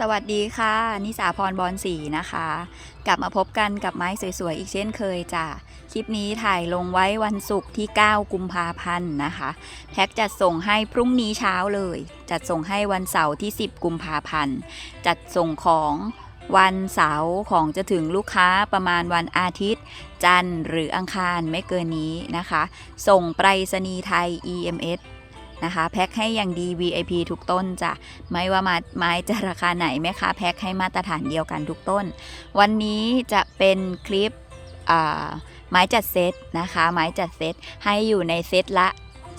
สวัสดีค่ะ นิสาพรบอลสีนะคะ กลับมาพบกันกับไม้สวยๆ อีกเช่นเคยจ้ะคลิปนี้ถ่ายลงไว้วันศุกร์ที่ 9 กุมภาพันธ์นะคะ แพ็กจัดส่งให้พรุ่งนี้เช้าเลย จัดส่งให้วันเสาร์ที่ 10 กุมภาพันธ์จัดส่งของวันเสาร์ของจะถึงลูกค้าประมาณวันอาทิตย์ จันทร์หรืออังคารไม่เกินนี้นะคะ ส่งไปรษณีย์ไทย EMS นะคะ แพ็คให้อย่างดี VIP ทุกต้นจ้ะไม่ว่ามาไม้จะราคาไหนแม่ค้าแพ็คให้มาตรฐานเดียวกันทุกต้น วันนี้จะเป็นคลิปไม้จัดเซตนะคะ ไม้จัดเซตให้อยู่ในเซตละ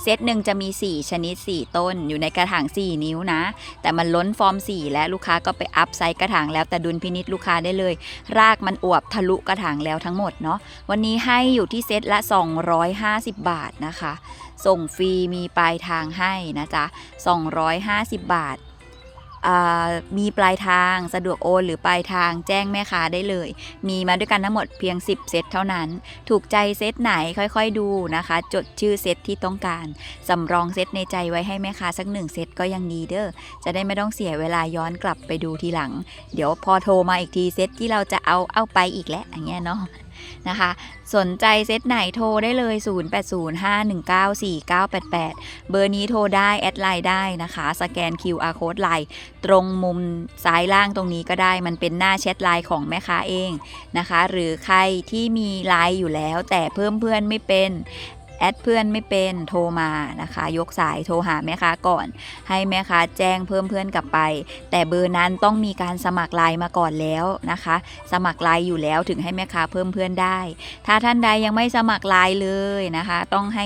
เซตหนึ่งจะมี 4 ชนิด 4 ต้น อยู่ในกระถาง 4 นิ้วนะ แต่มันล้นฟอร์ม 4 และลูกค้าก็ไปอัพไซส์กระถางแล้วแต่ดุลพินิษลูกค้าได้เลย รากมันอวบทะลุกระถางแล้วทั้งหมดเนาะวันนี้ให้อยู่ที่เซตละ 250 บาทนะคะ ส่งฟรีมีปลายทางให้นะจ๊ะ 250 บาทอ่ามีปลายทางสะดวกโอน หรือปลายทางแจ้งแม่ค้าได้เลย มีมาด้วยกันทั้งหมดเพียง 10 เซตเท่านั้น ถูกใจเซตไหนค่อยๆดูนะคะ จดชื่อเซตที่ต้องการ สำรองเซตในใจไว้ให้แม่ค้าสักหนึ่งเซตก็ยังดีเด้อจะได้ไม่ต้องเสียเวลาย้อนกลับไปดูทีหลัง เดี๋ยวพอโทรมาอีกทีเซตที่เราจะเอาเอาไปอีกแล้วอย่างเงี้ยเนาะ นะคะ สนใจเซตไหนโทรได้เลย 0805194988 เบอร์นี้โทรได้ แอดไลน์ได้นะคะ สแกน QR code ไลน์ตรงมุมซ้ายล่างตรงนี้ก็ได้ มันเป็นหน้าแชทไลน์ของแม่ค้าเองนะคะ หรือใครที่มีไลน์อยู่แล้ว แต่เพิ่มเพื่อนไม่เป็น แอดเพื่อนไม่เป็นโทรมานะคะ ยกสายโทรหาแม่ค้าก่อน ให้แม่ค้าแจ้งเพิ่มเพื่อนกลับไป แต่เบอร์นั้นต้องมีการสมัครไลน์มาก่อนแล้วนะคะ สมัครไลน์อยู่แล้วถึงให้แม่ค้าเพิ่มเพื่อนได้ ถ้าท่านใดยังไม่สมัครไลน์เลยนะคะ ต้องให้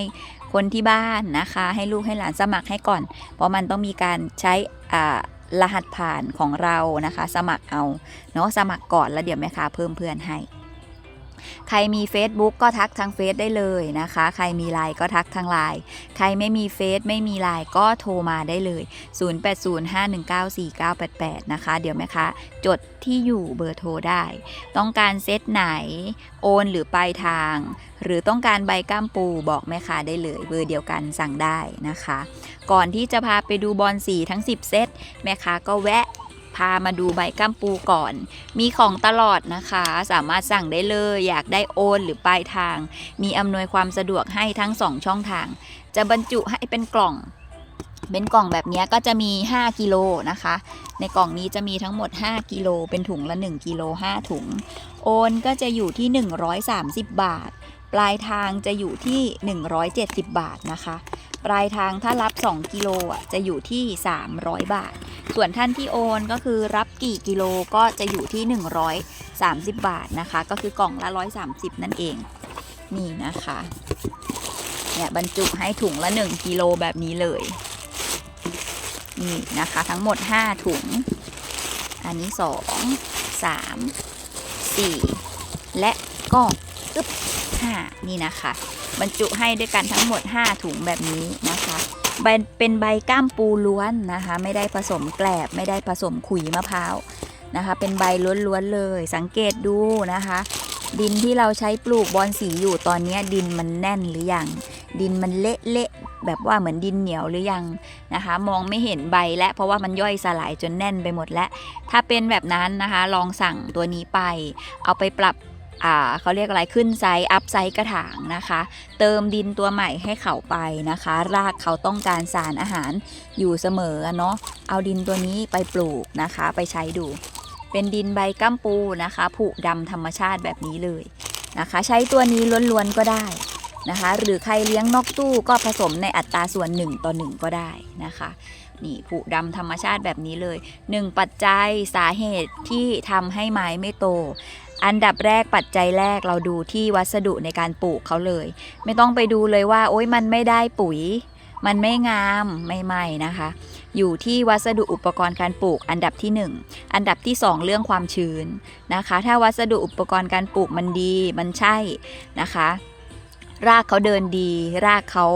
คนที่บ้านนะคะ ให้ลูกให้หลานสมัครให้ก่อน เพราะมันต้องมีการใช้อ่ารหัสผ่านของเรานะคะ สมัครเอาเนาะสมัครก่อนแล้วเดี๋ยวแม่ค้าเพิ่มเพื่อนให้ ใครมี Facebook ก็ทักทางเฟซได้เลยนะคะ ใครมีไลน์ก็ทักทางไลน์ใครไม่มีเฟซไม่มีไลน์ก็โทรมาได้เลย 0805194988 นะคะ เดี๋ยวแม่ค้าจดที่อยู่เบอร์โทรได้ ต้องการเซตไหนโอนหรือปลายทาง หรือต้องการใบก้ามปูบอกแม่ค้าได้เลย เบอร์เดียวกันสั่งได้นะคะ ก่อนที่จะพาไปดูบอลสีทั้ง 10 เซตแม่ค้าก็แวะ พามาดูใบก้ามปูก่อน มีของตลอดนะคะ สามารถสั่งได้เลย อยากได้โอนหรือปลายทาง มีอำนวยความสะดวกให้ทั้ง2ช่องทาง จะบรรจุให้เป็นกล่อง เป็นกล่องแบบนี้ก็จะมี 5 กิโลนะคะ ในกล่องนี้จะมีทั้งหมด 5 กิโล เป็นถุงละ 1 กิโล 5 ถุง โอนก็จะอยู่ที่ 130 บาท ปลายทางจะอยู่ที่ 170 บาทนะคะ ปลายทางถ้ารับ 2 กิโลอะจะอยู่ที่ 300 บาท ส่วนท่านที่โอนก็คือรับกี่กิโลก็จะอยู่ที่ 130 บาทนะคะ ก็คือกล่องละ 130 นั่นเอง นี่นะคะเนี่ยบรรจุให้ถุงละ 1 กิโลแบบนี้เลย นี่นะคะ ทั้งหมด 5 ถุง อันนี้ 2 3 4 และก็อึ๊บ 5 นี่นะคะ บรรจุให้ด้วยกันทั้งหมด 5 ถุงแบบนี้นะคะเป็นใบก้ามปูล้วนนะคะ ไม่ได้ผสมแกลบ ไม่ได้ผสมขุยมะพร้าวนะคะ เป็นใบล้วนๆเลย สังเกตดูนะคะ ดินที่เราใช้ปลูกบอนสีอยู่ตอนนี้ดินมันแน่นหรือยังดินมันเละๆแบบว่าเหมือนดินเหนียวหรือยังนะคะ มองไม่เห็นใบและเพราะว่ามันย่อยสลายจนแน่นไปหมดแล้ว ถ้าเป็นแบบนั้นนะคะ ลองสั่งตัวนี้ไป เอาไปปรับ เขาเรียกอะไรขึ้นไซส์อัพไซส์กระถางนะคะ เติมดินตัวใหม่ให้เขาไปนะคะ รากเขาต้องการสารอาหารอยู่เสมอเนาะเอาดินตัวนี้ไปปลูกนะคะ ไปใช้ดู เป็นดินใบก้ามปูนะคะผุดำธรรมชาติแบบนี้เลยนะคะ ใช้ตัวนี้ล้วนๆก็ได้นะคะ หรือใครเลี้ยงนกตู้ก็ผสมในอัตราส่วน 1 ต่อ 1 ก็ได้นะคะนี่ผุดำธรรมชาติแบบนี้เลย 1 ปัจจัยสาเหตุที่ทำให้ไม้ไม่โต อันดับแรกปัจจัยแรกเราดูที่วัสดุในการปลูกเขาเลย ไม่ต้องไปดูเลยว่า โอ๊ยมันไม่ได้ปุ๋ย มันไม่งามไม่ไม่นะคะ อยู่ที่วัสดุอุปกรณ์การปลูก อันดับที่ 1 อันดับที่ 2 เรื่องความชื้นนะคะ ถ้าวัสดุอุปกรณ์การปลูกมันดีมันใช่นะคะ รากเขาเดินดี รากเขา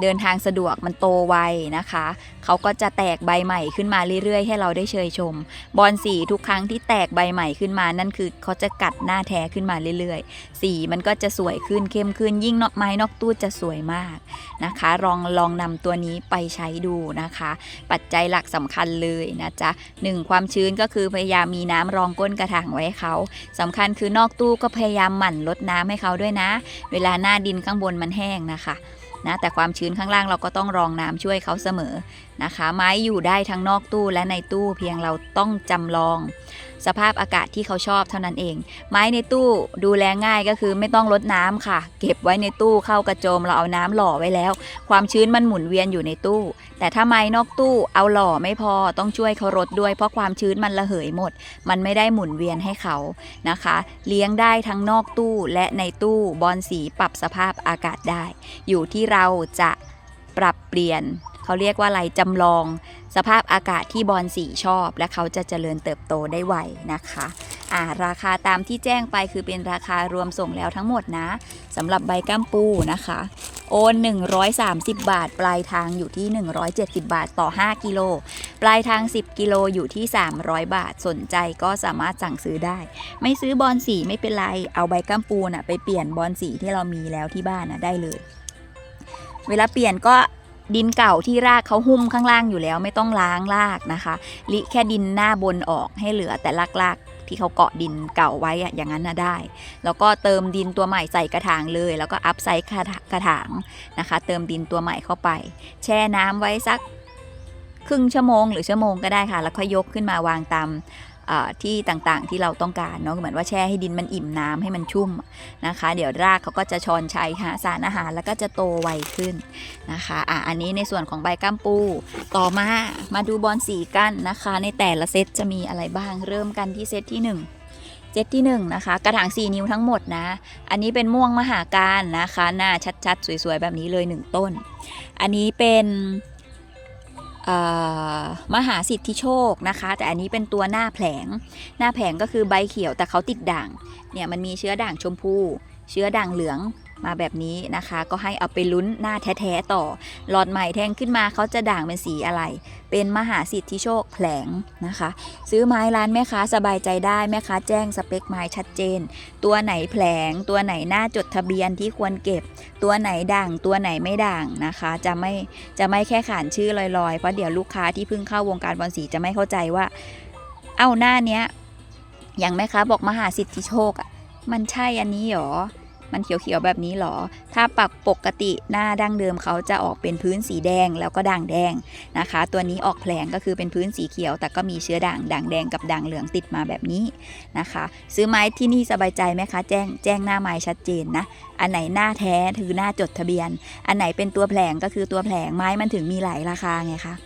เดินทางสะดวกมันโตไวนะคะ เขาก็จะแตกใบใหม่ขึ้นมาเรื่อยๆ ให้เราได้เชยชม บอนสีทุกครั้งที่แตกใบใหม่ขึ้นมานั่นคือเขาจะกัดหน้าแท้ขึ้นมาเรื่อยๆ สีมันก็จะสวยขึ้นเข้มขึ้น ยิ่งนอกไม้นอกตู้จะสวยมากนะคะ ลองลองนำตัวนี้ไปใช้ดูนะคะ ปัจจัยหลักสำคัญเลยนะจ๊ะหนึ่งความชื้นก็คือพยายามมีน้ำรองก้นกระถางไว้ให้เขาสำคัญคือนอกตู้ก็พยายามหมั่นลดน้ำให้เขาด้วยนะ เวลาหน้าดินข้างบนมันแห้งนะคะ นะแต่ความชื้นข้างล่างเราก็ต้องรองน้ำช่วยเขาเสมอนะคะ ไม้อยู่ได้ทั้งนอกตู้และในตู้เพียงเราต้องจำลอง สภาพอากาศที่เขาชอบเท่านั้นเอง ไม้ในตู้ดูแลง่ายก็คือไม่ต้องลดน้ำค่ะ เก็บไว้ในตู้เข้ากระโจมเราเอาน้ำหล่อไว้แล้ว ความชื้นมันหมุนเวียนอยู่ในตู้ แต่ถ้าไม้นอกตู้เอาหล่อไม่พอต้องช่วยเขารดด้วยเพราะความชื้นมันระเหยหมด มันไม่ได้หมุนเวียนให้เขานะคะ เลี้ยงได้ทั้งนอกตู้และในตู้บอลสีปรับสภาพอากาศได้ อยู่ที่เราจะปรับเปลี่ยนเขาเรียกว่าอะไรจำลอง สภาพอากาศที่บอลสีชอบ และเขาจะเจริญเติบโตได้ไวนะคะอ่าราคาตามที่แจ้งไปคือเป็นราคารวมส่งแล้วทั้งหมดนะสำหรับใบก้ามปูนะคะ โอน 130 บาท ปลายทางอยู่ที่ 170 บาทต่อ 5 กิโล ปลายทาง 10 กิโลอยู่ที่ 300 บาทสนใจก็สามารถสั่งซื้อได้ ไม่ซื้อบอลสีไม่เป็นไร เอาใบก้ามปูน่ะไปเปลี่ยนบอลสีที่เรามีแล้วที่บ้านน่ะได้เลย เวลาเปลี่ยนก็ ดินเก่าที่รากเขาหุ้มข้างล่างอยู่แล้วไม่ต้องล้างรากนะคะลิแค่ดินหน้าบนออกให้เหลือแต่รากๆที่เขาเกาะดินเก่าไว้อะอย่างนั้นนะได้ แล้วก็เติมดินตัวใหม่ใส่กระถางเลย แล้วก็อัพไซส์กระถางนะคะ เติมดินตัวใหม่เข้าไป แช่น้ำไว้สักครึ่งชั่วโมงหรือชั่วโมงก็ได้ค่ะ แล้วค่อยยกขึ้นมาวางตาม ที่ต่างๆที่เราต้องการเนาะเหมือนว่าแช่ให้ดินมันอิ่มน้ำให้มันชุ่มนะคะ เดี๋ยวรากเขาก็จะชอนชัยหาสารอาหารแล้วก็จะโตไวขึ้นนะคะอะอันนี้ในส่วนของใบก้ามปูต่อมามาดูบอลสีกันนะคะ ในแต่ละเซตจะมีอะไรบ้างเริ่มกันที่เซตที่ 1เซตที่1นะคะกระถาง 4 นิ้วทั้งหมดนะ อันนี้เป็นม่วงมหาการนะคะ หน้าชัดๆ สวยๆ แบบนี้เลย 1 ต้น อันนี้เป็น มหาสิทธิโชคนะคะ แต่อันนี้เป็นตัวหน้าแผลงหน้าแผลงก็คือใบเขียวแต่เขาติดด่างเนี่ยมันมีเชื้อด่างชมพู เชื้อด่างเหลือง มาแบบนี้นะคะ ก็ให้เอาไปลุ้นหน้าแท้ๆต่อ หลอดใหม่แทงขึ้นมาเขาจะด่างเป็นสีอะไร เป็นมหาสิทธิโชคแผลงนะคะ ซื้อไม้ร้านแม่ค้าสบายใจได้แม่ค้าแจ้งสเปคไม้ชัดเจน ตัวไหนแผลง ตัวไหนหน้าจดทะเบียนที่ควรเก็บ ตัวไหนด่างตัวไหนไม่ด่างนะคะ จะไม่จะไม่แค่ขานชื่อลอยๆ เพราะเดี๋ยวลูกค้าที่เพิ่งเข้าวงการบอลสีจะไม่เข้าใจว่า เอ้าหน้าเนี้ยอย่างแม่ค้าบอกมหาสิทธิโชคอะมันใช่อันนี้หรอ มันเขียวๆแบบนี้หรอ ถ้าปรับปกติหน้าดั้งเดิมเขาจะออกเป็นพื้นสีแดงแล้วก็ด่างแดงนะคะ ตัวนี้ออกแผลงก็คือเป็นพื้นสีเขียว แต่ก็มีเชื้อด่างด่างแดงกับด่างเหลืองติดมาแบบนี้นะคะ ซื้อไม้ที่นี่สบายใจไหมคะแจ้งแจ้งหน้าไม้ชัดเจนนะอันไหนหน้าแท้คือหน้าจดทะเบียน อันไหนเป็นตัวแผลงก็คือตัวแผลงไม้มันถึงมีหลายราคาไงคะ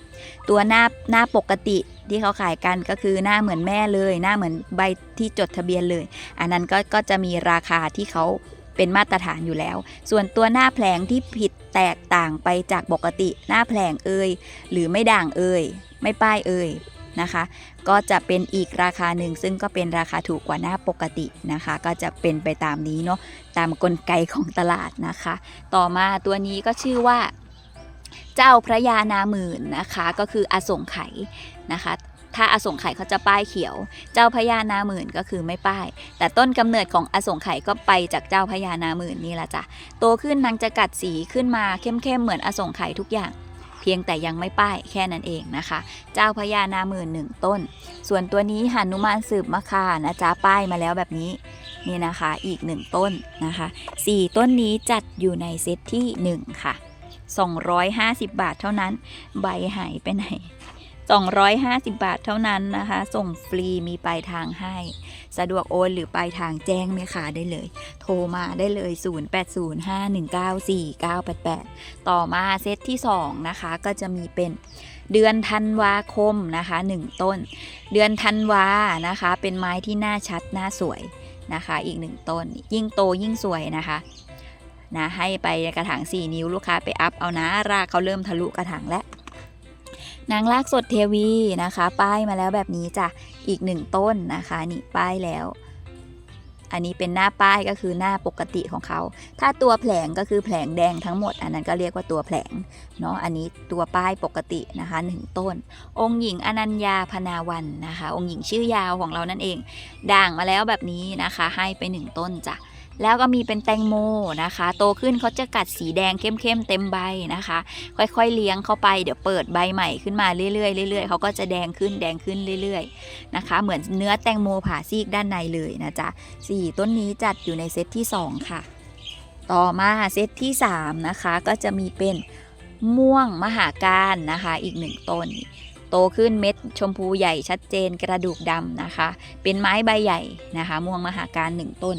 ตัวหน้าหน้าปกติที่เขาขายกันก็คือหน้าเหมือนแม่เลย หน้าเหมือนใบที่จดทะเบียนเลย อันนั้นก็ก็จะมีราคาที่เขา เป็นมาตรฐานอยู่แล้ว ส่วนตัวหน้าแผลงที่ผิดแตกต่างไปจากปกติหน้าแผลงเอ่ยหรือไม่ด่างเอ่ยไม่ป้ายเอ่ยนะคะ ก็จะเป็นอีกราคาหนึ่งซึ่งก็เป็นราคาถูกกว่าหน้าปกตินะคะ ก็จะเป็นไปตามนี้เนาะตามกลไกของตลาดนะคะ ต่อมาตัวนี้ก็ชื่อว่า เจ้าพระยานาหมื่นนะคะ ก็คืออสงไขยนะคะ ถ้าอสงไขยเขาจะป้ายเขียว เจ้าพระยานาหมื่นก็คือไม่ป้าย แต่ต้นกำเนิดของอสงไขยก็ไปจากเจ้าพระยานาหมื่นนี่แหละจ้ะโตขึ้นนางจะกัดสีขึ้นมาเข้มๆเหมือนอสงไขยทุกอย่างเพียงแต่ยังไม่ป้ายแค่นั้นเองนะคะ เจ้าพระยานาหมื่นหนึ่งต้น ส่วนตัวนี้หานุมานสืบมะคานะจ๊ะป้ายมาแล้วแบบนี้นี่นะคะอีกหนึ่งต้นนะคะสี่ต้นนี้จัดอยู่ในเซตที่หนึ่งค่ะ 250 บาทเท่านั้น ใบหายไปไหน 250 บาทเท่านั้นนะคะ ส่งฟรีมีปลายทางให้ สะดวกโอนหรือปลายทางแจ้งแม่ค้าได้เลย โทรมาได้เลย 0805194988 ต่อมาเซตที่ 2 นะคะ ก็จะมีเป็นเดือนธันวาคมนะคะ 1 ต้น เดือนธันวานะคะ เป็นไม้ที่หน้าชัดหน้าสวยนะคะ อีก1ต้น ยิ่งโตยิ่งสวยนะคะนะให้ไปกระถาง 4 นิ้วลูกค้าไปอัพเอานะรากเขาเริ่มทะลุกระถางแล้ว นางลากสดเทวีนะคะ ป้ายมาแล้วแบบนี้จ้ะอีกหนึ่งต้นนะคะนี่ป้ายแล้ว อันนี้เป็นหน้าป้ายก็คือหน้าปกติของเขา ถ้าตัวแผลงก็คือแผลงแดงทั้งหมด อันนั้นก็เรียกว่าตัวแผลงเนาะอันนี้ตัวป้ายปกตินะคะหนึ่งต้น องค์หญิงอนัญญาพนาวันนะคะ องค์หญิงชื่อยาวของเรานั่นเอง ด่างมาแล้วแบบนี้นะคะ ให้ไปหนึ่งต้นจ้ะ แล้วก็มีเป็นแตงโมนะคะ โตขึ้นเขาจะกัดสีแดงเข้มๆเต็มใบนะคะ ค่อยๆเลี้ยงเข้าไปเดี๋ยวเปิดใบใหม่ขึ้นมาเรื่อยๆเรื่อยๆเขาก็จะแดงขึ้นแดงขึ้นเรื่อยๆนะคะ เหมือนเนื้อแตงโมผ่าซีกด้านในเลยนะจ๊ะสี่ต้นนี้จัดอยู่ในเซตที่ 2 ค่ะ ต่อมาเซตที่ 3 นะคะก็จะมีเป็นม่วงมหาการนะคะอีกหนึ่งต้นโตขึ้นเม็ดชมพูใหญ่ชัดเจนกระดูกดำนะคะ เป็นไม้ใบใหญ่นะคะ ม่วงมหาการหนึ่งต้น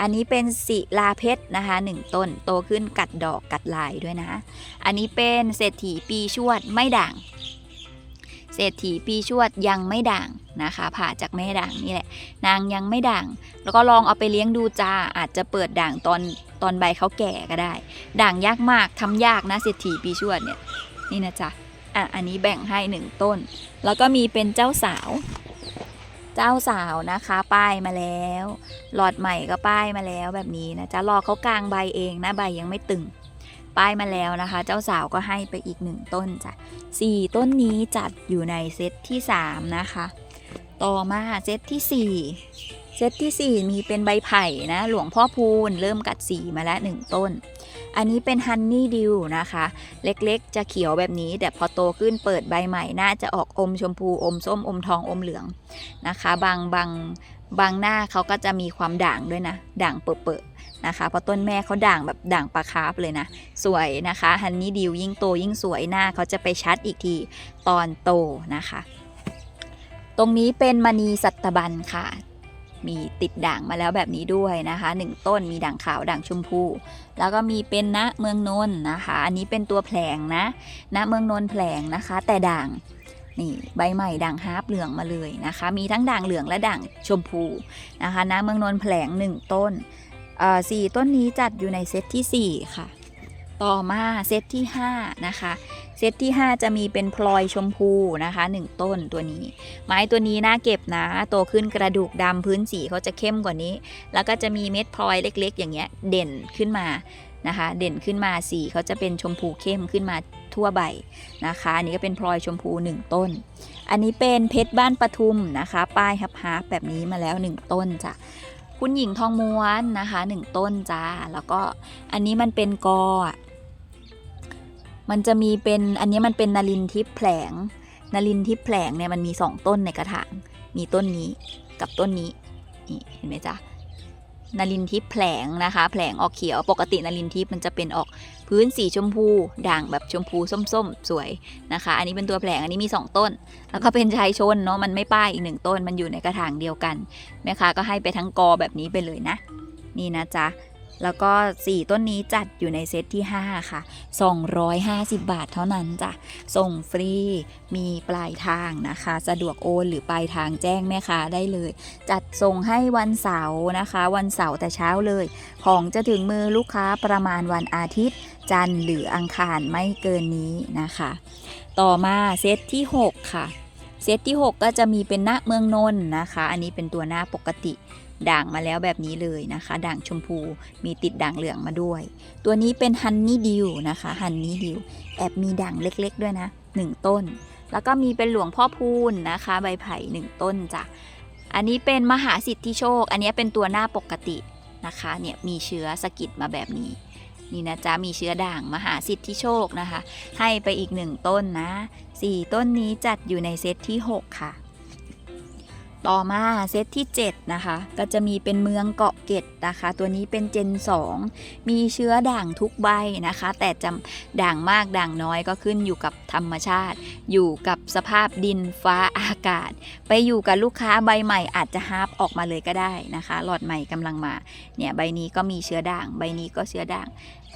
อันนี้เป็นศิลาเพชรนะคะหนึ่งต้นโตขึ้นกัดดอกกัดลายด้วยนะ อันนี้เป็นเศรษฐีปีชวดไม่ด่าง เศรษฐีปีชวดยังไม่ด่างนะคะ ผ่าจากแม่ด่างนี่แหละ นางยังไม่ด่าง แล้วก็ลองเอาไปเลี้ยงดูจ้าอาจจะเปิดด่างตอนตอนใบเขาแก่ก็ได้ ด่างยากมากทำยากนะเศรษฐีปีชวดเนี่ยนี่นะจ๊ะอะอันนี้แบ่งให้หนึ่งต้น แล้วก็มีเป็นเจ้าสาว เจ้าสาวนะคะ ป้ายมาแล้ว หลอดใหม่ก็ป้ายมาแล้วแบบนี้นะจ๊ะรอเขากลางใบเองนะใบยังไม่ตึง ป้ายมาแล้วนะคะ เจ้าสาวก็ให้ไปอีกหนึ่งต้นจ้ะสี่ต้นนี้จัดอยู่ในเซตที่สามนะคะ ต่อมาเซตที่สี่เซตที่สี่มีเป็นใบไผ่นะ หลวงพ่อพูนเริ่มกัดสีมาแล้วหนึ่งต้น อันนี้เป็นฮันนี่ดิวนะคะ เล็กๆ จะเขียวแบบนี้ แต่พอโตขึ้นเปิดใบใหม่ น่าจะออกอมชมพูอมส้มอมทองอมเหลืองนะคะ บางบางบางหน้าเขาก็จะมีความด่างด้วยนะ ด่างเปื่อๆนะคะ เพราะต้นแม่เขาด่างแบบด่างปลาคาร์ฟเลยนะ สวยนะคะฮันนี่ดิวยิ่งโตยิ่งสวยหน้าเขาจะไปชัดอีกทีตอนโตนะคะ ตรงนี้เป็นมณีสัตบันค่ะ มีติดด่างมาแล้วแบบนี้ด้วยนะคะหนึ่งต้นมีด่างขาวด่างชมพู แล้วก็มีเป็นณเมืองนนท์นะคะ อันนี้เป็นตัวแผลงนะณเมืองนนท์แผลงนะคะ แต่ด่างนี่ใบใหม่ด่างฮาร์ปเหลืองมาเลยนะคะ มีทั้งด่างเหลืองและด่างชมพูนะคะณเมืองนนท์แผลงหนึ่งต้นสี่ต้นนี้จัดอยู่ในเซตที่สี่ค่ะ ต่อมาเซตที่ห้านะคะ เซตที่ 5 จะมีเป็นพลอยชมพูนะคะ 1 ต้นตัวนี้ ไม้ตัวนี้น่าเก็บนะ โตขึ้นกระดูกดำพื้นสีเขาจะเข้มกว่านี้ แล้วก็จะมีเม็ดพลอยเล็กๆ อย่างเงี้ยเด่นขึ้นมานะคะ เด่นขึ้นมาสีเขาจะเป็นชมพูเข้มขึ้นมาทั่วใบนะคะอันนี้ก็เป็นพลอยชมพู 1 ต้น อันนี้เป็นเพชรบ้านปทุมนะคะ ป้ายฮับฮับแบบนี้มาแล้ว 1 ต้นจ้ะคุณหญิงทองม้วนนะคะ 1 ต้นจ้า แล้วก็อันนี้มันเป็นกอ มันจะมีเป็นอันนี้มันเป็นนารินทิพแผลงนารินทิพแผลงเนี่ยมันมี 2 ต้นในกระถาง มีต้นนี้กับต้นนี้นี่เห็นไหมจ๊ะนารินทิพแผลงนะคะ แผลงออกเขียวปกตินารินทิพมันจะเป็นออกพื้นสีชมพูด่างแบบชมพูส้มๆ สวยนะคะ อันนี้เป็นตัวแผลงอันนี้มี 2 ต้น แล้วก็เป็นชายชนเนาะมันไม่ป้ายอีกหนึ่งต้นมันอยู่ในกระถางเดียวกันแม่ค้าก็ให้ไปทั้งกอแบบนี้ไปเลยนะ นี่นะจ๊ะ แล้วก็ 4 ต้นนี้จัดอยู่ในเซตที่ 5 ค่ะ 250 บาทเท่านั้นจ้ะ ส่งฟรี มีปลายทางนะคะ สะดวกโอนหรือปลายทางแจ้งแม่ค้าได้เลย จัดส่งให้วันเสาร์นะคะ วันเสาร์แต่เช้าเลย ของจะถึงมือลูกค้าประมาณวันอาทิตย์ จันทร์หรืออังคารไม่เกินนี้นะคะ ต่อมาเซตที่ 6 ค่ะ เซตที่ 6 ก็จะมีเป็นหน้าเมืองนนท์นะคะ อันนี้เป็นตัวหน้าปกติ ด่างมาแล้วแบบนี้เลยนะคะ ด่างชมพูมีติดด่างเหลืองมาด้วย ตัวนี้เป็นฮันนี่ดิวนะคะฮันนี่ดิวแอบมีด่างเล็กๆด้วยนะ 1 ต้น แล้วก็มีเป็นหลวงพ่อพูนนะคะ ใบไผ่1ต้นจ้ะอันนี้เป็นมหาสิทธิโชค อันนี้เป็นตัวหน้าปกตินะคะเนี่ยมีเชื้อสะกิดมาแบบนี้นี่นะจ๊ะมีเชื้อด่างมหาสิทธิโชคนะคะ ให้ไปอีกหนึ่งต้นนะ 4 ต้นนี้จัดอยู่ในเซตที่ 6 ค่ะ ต่อมาเซตที่ 7 นะคะ ก็จะมีเป็นเมืองเกาะเกร็ดนะคะ ตัวนี้เป็นเจน 2 มีเชื้อด่างทุกใบนะคะ แต่จะด่างมากด่างน้อยก็ขึ้นอยู่กับธรรมชาติ อยู่กับสภาพดินฟ้าอากาศ ไปอยู่กับลูกค้าใบใหม่อาจจะฮาร์ปออกมาเลยก็ได้นะคะ หลอดใหม่กำลังมาเนี่ยใบนี้ก็มีเชื้อด่าง ใบนี้ก็เชื้อด่าง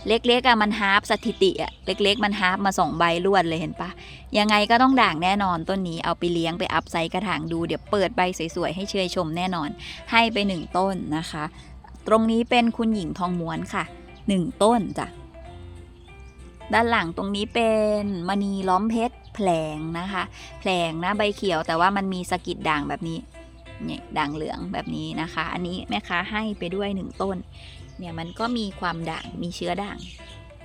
เล็กๆอะมันฮาร์ปสถิติอะเล็ก ๆ มันฮาร์ปมาสองใบรวดเลยเห็นปะยังไงก็ต้องด่างแน่นอนต้นนี้เอาไปเลี้ยงไปอัพไซกระถางดูเดี๋ยวเปิดใบสวยๆให้เชยชมแน่นอน ให้ไปหนึ่งต้นนะคะ ตรงนี้เป็นคุณหญิงทองม้วนค่ะหนึ่งต้นจ้ะด้านหลังตรงนี้เป็นมณีล้อมเพชรแผลงนะคะแผลงนะใบเขียวแต่ว่ามันมีสะกิดด่างแบบนี้เนี่ยด่างเหลืองแบบนี้นะคะ อันนี้แม่ค้าให้ไปด้วยหนึ่งต้น เนี่ยมันก็มีความด่างมีเชื้อด่าง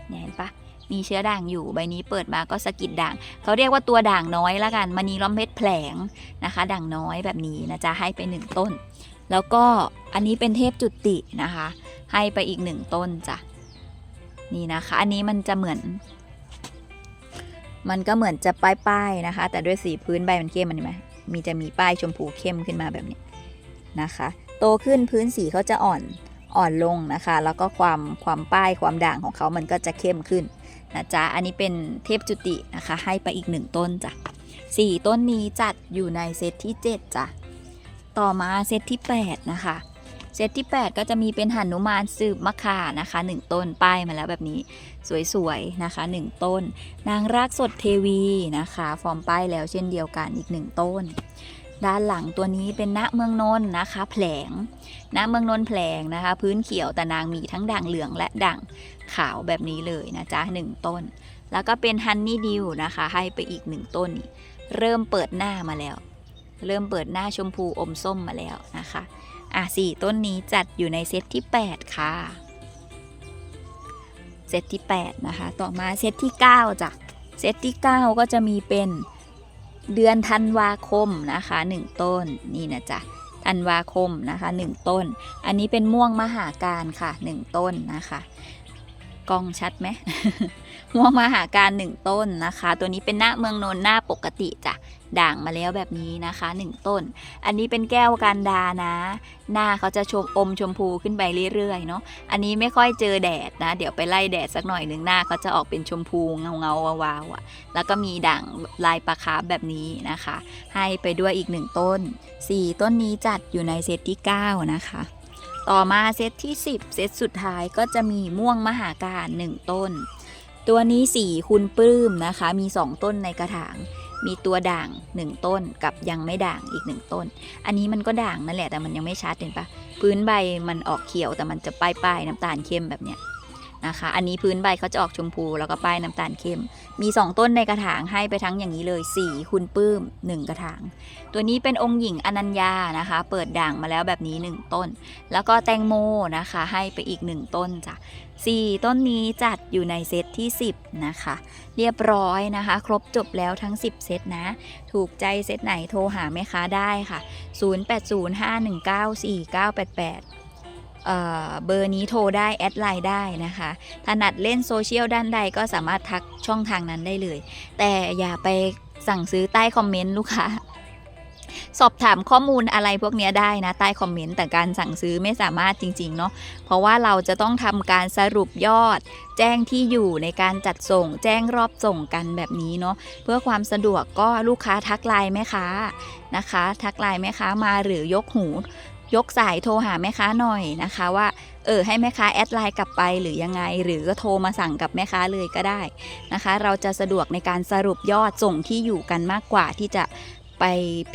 เนี่ยเห็นปะมีเชื้อด่างอยู่ใบนี้เปิดมาก็สะกิดด่างเขาเรียกว่าตัวด่างน้อยละกันมณีล้อมเพชรแผลงนะคะ ด่างน้อยแบบนี้นะจ๊ะให้ไปหนึ่งต้น แล้วก็อันนี้เป็นเทพจุตินะคะ ให้ไปอีกหนึ่งต้นจ้ะนี่นะคะ อันนี้มันจะเหมือน มันก็เหมือนจะป้ายๆนะคะ แต่ด้วยสีพื้นใบมันเข้มมันเห็นไหมมีจะมีป้ายชมพูเข้มขึ้นมาแบบนี้นะคะ โตขึ้นพื้นสีเขาจะอ่อน อ่อนลงนะคะ แล้วก็ความความป้ายความด่างของเขามันก็จะเข้มขึ้นนะจ๊ะ อันนี้เป็นเทพจุตินะคะ ให้ไปอีกหนึ่งต้นจ้ะสี่ต้นนี้จัดอยู่ในเซตที่เจ็ดจ้ะ ต่อมาเซตที่แปดนะคะ เซตที่ 8 ก็จะมีเป็นหันุมานสืบมะขานะคะ 1 ต้นป้ายมาแล้วแบบนี้สวยๆนะคะ 1 ต้น นางรากสดเทวีนะคะ ฟอร์มป้ายแล้วเช่นเดียวกันอีก 1 ต้น ด้านหลังตัวนี้เป็นณเมืองนนนะคะแผลงณเมืองนนแผลงนะคะ พื้นเขียวแต่นางมีทั้งด่างเหลืองและด่างขาวแบบนี้เลยนะจ๊ะ1ต้น แล้วก็เป็นฮันนี่ดิวนะคะ ให้ไปอีก1ต้น เริ่มเปิดหน้ามาแล้ว เริ่มเปิดหน้าชมพูอมส้มมาแล้วนะคะอะสี่ต้นนี้จัดอยู่ในเซตที่ 8 ค่ะ เซตที่ 8 นะคะ ต่อมาเซตที่ 9จ้ะเซตที่ 9 ก็จะมีเป็น เดือนธันวาคมนะคะ 1 ต้นนี่นะจ๊ะธันวาคมนะคะ 1 ต้น อันนี้เป็นม่วงมหาการค่ะ 1 ต้นนะคะ กล้องชัดไหม ม่วงมหาการหนึ่งต้นนะคะ ตัวนี้เป็นหน้าเมืองนนหน้าปกติจ้ะด่างมาแล้วแบบนี้นะคะหนึ่งต้น อันนี้เป็นแก้วกันดานะ หน้าเขาจะชมอมชมพูขึ้นไปเรื่อยๆเนาะอันนี้ไม่ค่อยเจอแดดนะ เดี๋ยวไปไล่แดดสักหน่อยหนึ่งหน้าเขาจะออกเป็นชมพูเงาเงาๆวาวๆอะแล้วก็มีด่างลายปลาคาร์แบบนี้นะคะ ให้ไปด้วยอีกหนึ่งต้น 4 ต้นนี้จัดอยู่ในเซตที่ 9 นะคะต่อมาเซตที่ 10 เซตสุดท้ายก็จะมีม่วงมหาการ 1 ต้น ตัวนี้สีคุณปลื้มนะคะ มี 2 ต้นในกระถาง มีตัวด่าง 1 ต้นกับยังไม่ด่างอีก 1 ต้น อันนี้มันก็ด่างนั่นแหละแต่มันยังไม่ชัดเห็นปะพื้นใบมันออกเขียวแต่มันจะป้ายป้ายๆน้ำตาลเข้มแบบเนี้ย นะคะ อันนี้พื้นใบเขาจะออกชมพูแล้วก็ป้ายน้ำตาลเข้ม มี 2 ต้นในกระถางให้ไปทั้งอย่างนี้เลยสีคุณปื้ม 1 กระถาง ตัวนี้เป็นองค์หญิงอนัญญานะคะ เปิดด่างมาแล้วแบบนี้ 1 ต้น แล้วก็แตงโมนะคะ ให้ไปอีก 1 ต้นจ้ะสี่ต้นนี้จัดอยู่ในเซตที่ 10 นะคะ เรียบร้อยนะคะ ครบจบแล้วทั้ง 10 เซตนะ ถูกใจเซตไหนโทรหาแม่ค้าได้ค่ะ 0805194988 เบอร์นี้โทรได้ แอดไลน์ได้นะคะถนัดเล่นโซเชียลด้านใดก็สามารถทักช่องทางนั้นได้เลย แต่อย่าไปสั่งซื้อใต้คอมเมนต์ลูกค้าสอบถามข้อมูลอะไรพวกนี้ได้นะ ใต้คอมเมนต์แต่การสั่งซื้อไม่สามารถจริง ๆ เนาะเพราะว่าเราจะต้องทำการสรุปยอด แจ้งที่อยู่ในการจัดส่ง แจ้งรอบส่งกันแบบนี้เนาะเพื่อความสะดวกก็ลูกค้าทักไลน์แม่ค้านะคะ ทักไลน์แม่ค้ามาหรือยกหู ยกสายโทรหาแม่ค้าหน่อยนะคะว่าเออให้แม่ค้าแอดไลน์กลับไปหรือยังไง หรือก็โทรมาสั่งกับแม่ค้าเลยก็ได้นะคะ เราจะสะดวกในการสรุปยอดส่งที่อยู่กันมากกว่าที่จะไป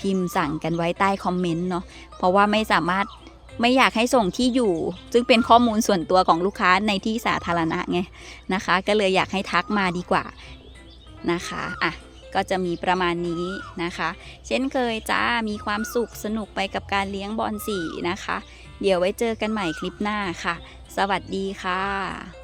พิมพ์สั่งกันไว้ใต้คอมเมนต์เนาะเพราะว่าไม่สามารถไม่อยากให้ส่งที่อยู่ ซึ่งเป็นข้อมูลส่วนตัวของลูกค้าในที่สาธารณะไงนะคะ ก็เลยอยากให้ทักมาดีกว่านะคะอะ ก็จะมีประมาณนี้นะคะ เช่นเคยจ้ามีความสุขสนุกไปกับการเลี้ยงบอลสีนะคะ เดี๋ยวไว้เจอกันใหม่คลิปหน้าค่ะ สวัสดีค่ะ